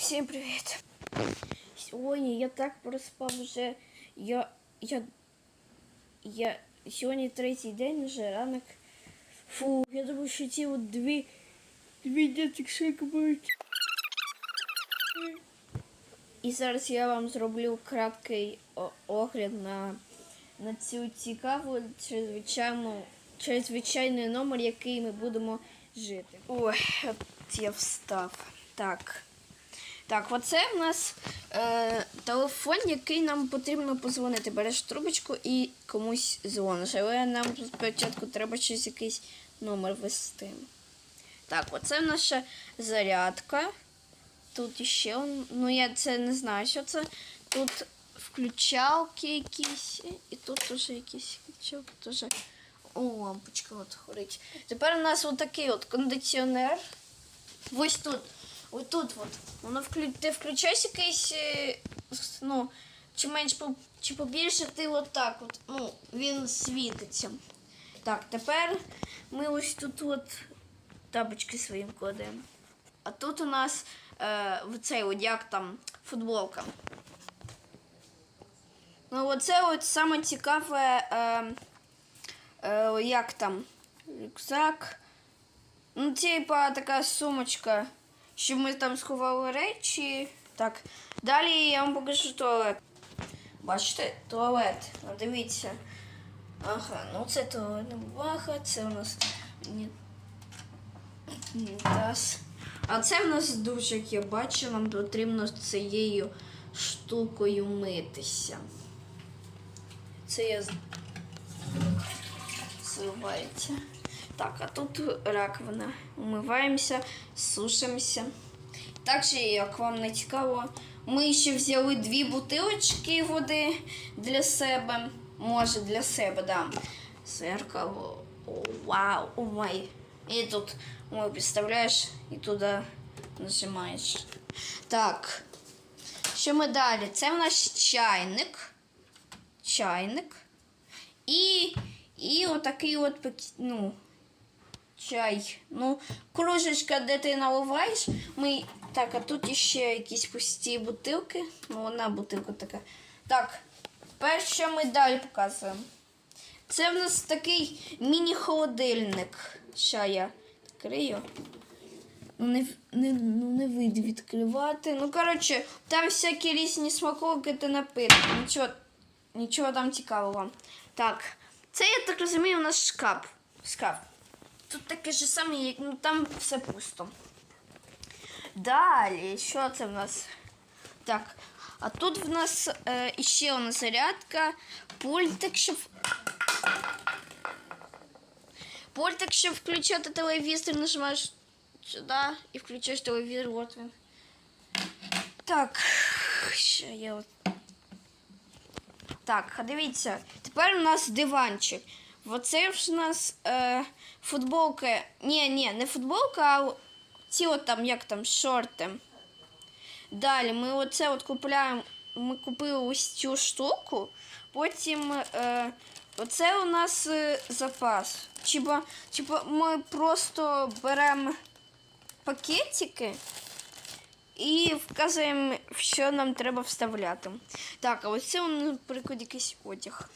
Всім привіт! Сьогодні я так проспав вже. Я. Я. Я. Сьогодні третій день вже ранок. Фу, я думаю, що ці от дві. Дві діток будуть. І зараз я вам зроблю краткий огляд на, на цю цікаву чрезвичайну, чрезвичайний номер, який ми будемо жити. Ой, я встав. Так. Так, оце в нас е, телефон, який нам потрібно позвонити. Береш трубочку і комусь дзвониш. Але нам спочатку треба щось якийсь номер ввести. Так, оце наша зарядка. Тут он- ну я це не знаю, що це. Тут включалки якісь, і тут теж якісь включалки, теж. О, лампочка от горить. Тепер у нас отакий от кондиціонер. Ось тут. Ось тут от. Воно вклю... ти включаєш якийсь, е, ну, чи менш чи побільше ти от так от, ну, він світиться. Так, тепер ми ось тут от тапочки своїм кладемо. А тут у нас е, цей от як там футболка. Ну, оце от саме цікаве, е, е, як там, рюкзак. Ну, типа така сумочка, щоб ми там сховали речі. Так. Далі я вам покажу туалет. Бачите, туалет. Дивіться. Ага, ну це туалетна бумага, це у нас унітаз. А це в нас дуже, як я бачу, нам потрібно цією штукою митися. Це я з- зливається. Так, а тут раковина. Умиваємося, сушимося. Також, як вам не цікаво, ми ще взяли дві бутилочки води для себе. Може, для себе, да. Зеркало. О, вау, о май. І тут ой, підставляєш і туди нажимаєш. Так. Що ми далі? Це в нас чайник. Чайник. І, і отакий от ну, чай. Ну, кружечка, де ти наливаєш. Ми... Так, а тут іще якісь пусті бутилки. Ну, одна бутилка така. Так, що ми далі показуємо? Це в нас такий міні-холодильник. Ща я. Ну, не, не, ну, не вийде відкривати. Ну, коротше, там всякі різні смаколики та напитки. Нічого, нічого там цікавого. Так, це, я так розумію, у нас шкаф. Шкаф. Тут таке ж саме, як ну там все пусто. Далі, що це в нас? Так, а тут в нас е, іще одна зарядка, пультик, щоб. Пультик, щоб включати телевізор, нажимаєш сюди і включаєш телевізор, от він. Так, ще я от. Так, дивіться, тепер у нас диванчик. Оце ж у нас е, футболка. Ні, ні, не футболка, а ці от там, як там, шорти. Далі ми оце от купуємо. Ми купили ось цю штуку. Потім е, оце у нас е, запас. Типа, типа ми просто беремо пакетики і вказуємо, що нам треба вставляти. Так, а ось це, наприклад, якийсь одяг.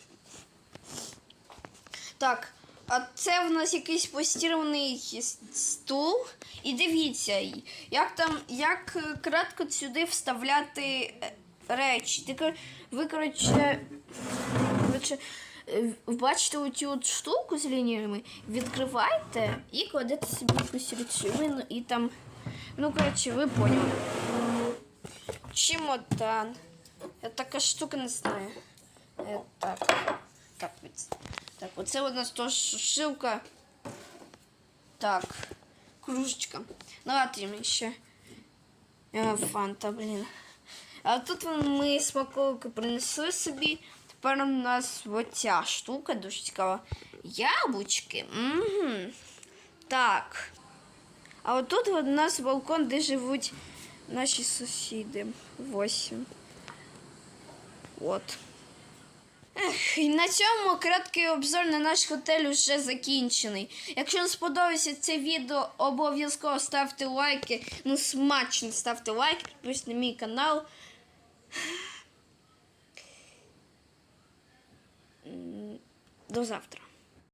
Так, а це в нас якийсь постірований стул. І дивіться, як там, як е, кратко сюди вставляти е, речі. Ви, коротше, е, бачите оцю от штуку з лініями, відкриваєте і кладете собі якусь речовину і там. Ну, коротше, ви поняли. Чемодан. Я така штука не знаю. Так. Так, так, оце у нас теж сушилка. Так, кружечка. Давайте мені ще. Е, Фанта, блін. А тут ми смаколики принесли собі. Тепер у нас оця штука дуже цікава. Яблучки. Угу. Так. А отут у нас балкон, де живуть наші сусіди. Восім. От. Ех, і на цьому краткий обзор на наш готель вже закінчений. Якщо вам сподобається це відео, обов'язково ставте лайки. Ну, смачно ставте лайки, підписуйтесь на мій канал. До завтра.